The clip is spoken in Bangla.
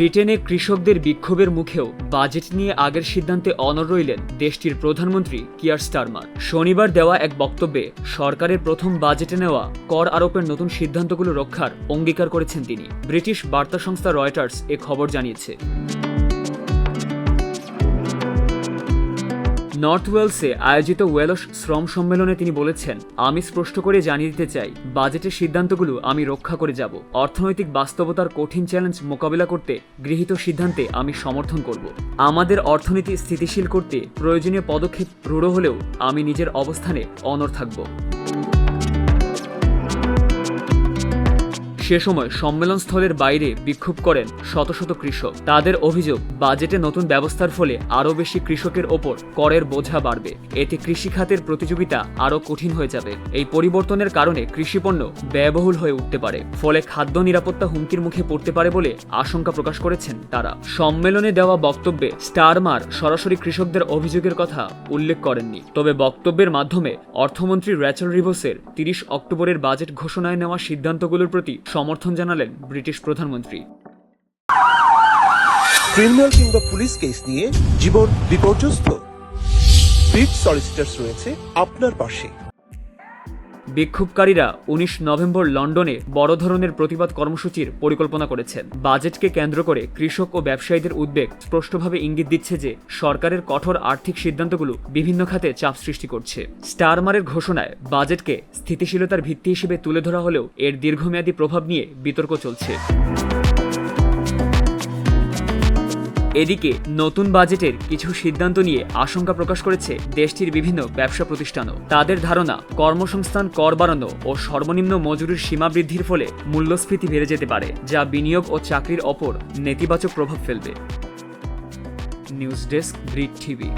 ব্রিটেনে কৃষকদের বিক্ষোভের মুখেও বাজেট নিয়ে আগের সিদ্ধান্তে অনর রইলেন দেশটির প্রধানমন্ত্রী কিয়ার স্টারমার। শনিবার দেওয়া এক বক্তব্যে সরকারের প্রথম বাজেটে নেওয়া কর আরোপের নতুন সিদ্ধান্তগুলো রক্ষার অঙ্গীকার করেছেন তিনি। ব্রিটিশ বার্তা সংস্থা রয়টার্স এ খবর জানিয়েছে। নর্থ ওয়েলসে আয়োজিত ওয়েলস শ্রম সম্মেলনে তিনি বলেছেন, আমি স্পষ্ট করে জানিয়ে দিতে চাই, বাজেটের সিদ্ধান্তগুলো আমি রক্ষা করে যাব। অর্থনৈতিক বাস্তবতার কঠিন চ্যালেঞ্জ মোকাবিলা করতে গৃহীত সিদ্ধান্তে আমি সমর্থন করব। আমাদের অর্থনীতি স্থিতিশীল করতে প্রয়োজনীয় পদক্ষেপ রূঢ় হলেও আমি নিজের অবস্থানে অনর থাকব। সে সময় সম্মেলনস্থলের বাইরে বিক্ষোভ করেন শত শত কৃষক। তাদের অভিযোগ, বাজেটে নতুন ব্যবস্থার ফলে আরও বেশি কৃষকের ওপর করের বোঝা বাড়বে। এতে কৃষিখাতের প্রতিযোগিতা আরও কঠিন হয়ে যাবে। এই পরিবর্তনের কারণে কৃষিপণ্য ব্যয়বহুল হয়ে উঠতে পারে, ফলে খাদ্য নিরাপত্তা হুমকির মুখে পড়তে পারে বলে আশঙ্কা প্রকাশ করেছেন তারা। সম্মেলনে দেওয়া বক্তব্যে স্টারমার সরাসরি কৃষকদের অভিযোগের কথা উল্লেখ করেননি। তবে বক্তব্যের মাধ্যমে অর্থমন্ত্রী র্যাচেল রিভোসের তিরিশ অক্টোবরের বাজেট ঘোষণায় নেওয়া সিদ্ধান্তগুলোর প্রতি সমর্থন জানালেন ব্রিটিশ প্রধানমন্ত্রী। ক্রিমিনাল কিংবা পুলিশ কেস নিয়ে জীবন বিপর্যস্ত। ব্রিট সলিসিটার্স রয়েছে আপনার পাশে। বিক্ষোভকারীরা উনিশ নভেম্বর লন্ডনে বড় ধরনের প্রতিবাদ কর্মসূচির পরিকল্পনা করেছেন। বাজেটকে কেন্দ্র করে কৃষক ও ব্যবসায়ীদের উদ্বেগ স্পষ্টভাবে ইঙ্গিত দিচ্ছে যে সরকারের কঠোর আর্থিক সিদ্ধান্তগুলো বিভিন্ন খাতে চাপ সৃষ্টি করছে। স্টারমারের ঘোষণায় বাজেটকে স্থিতিশীলতার ভিত্তি হিসেবে তুলে ধরা হলেও এর দীর্ঘমেয়াদী প্রভাব নিয়ে বিতর্ক চলছে। এদিকে নতুন বাজেটের কিছু সিদ্ধান্ত নিয়ে আশঙ্কা প্রকাশ করেছে দেশটির বিভিন্ন ব্যবসা প্রতিষ্ঠানও। তাদের ধারণা, কর্মসংস্থান কর বাড়ানো ও সর্বনিম্ন মজুরির সীমা বৃদ্ধির ফলে মূল্যস্ফীতি বেড়ে যেতে পারে, যা বিনিয়োগ ও চাকরির ওপর নেতিবাচক প্রভাব ফেলবে। নিউজ ডেস্ক ব্রিড টিভি।